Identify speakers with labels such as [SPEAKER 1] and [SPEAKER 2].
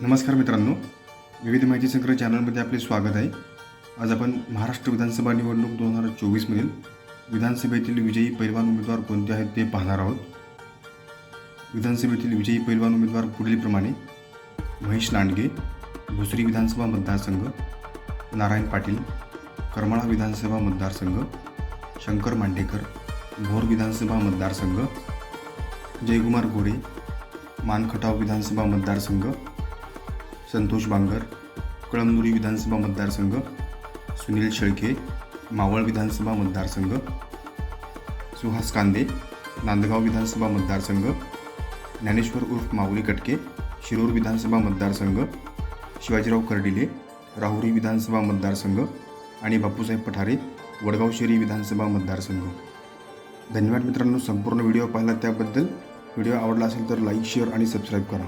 [SPEAKER 1] नमस्कार मित्रांनो. विविध माहिती संग्रह चॅनलमध्ये आपले स्वागत आहे. आज आपण महाराष्ट्र विधानसभा निवडणूक दोन हजार चोवीसमधील विधानसभेतील विजयी पैलवान उमेदवार कोणते आहेत ते पाहणार आहोत. विधानसभेतील विजयी पैलवान उमेदवार पुढीलप्रमाणे महेश लांडगे भोसरी विधानसभा मतदारसंघ नारायण पाटील करमाळा विधानसभा मतदारसंघ शंकर मांडेकर भोर विधानसभा मतदारसंघ जयकुमार गोरे मानखटाव विधानसभा मतदारसंघ संतोष बांगर कळमनुरी विधानसभा मतदारसंघ सुनील शेळके मावळ विधानसभा मतदारसंघ सुहास कांदे नांदगाव विधानसभा मतदारसंघ ज्ञानेश्वर उर्फ माऊली कटके शिरूर विधानसभा मतदारसंघ शिवाजीराव कर्डिले राहुरी विधानसभा मतदारसंघ आणि बापूसाहेब पठारे वडगाव शेरी विधानसभा मतदारसंघ. धन्यवाद मित्रांनो संपूर्ण व्हिडिओ पाहिला त्याबद्दल. व्हिडिओ आवडला असेल तर लाईक शेअर आणि सबस्क्राईब करा.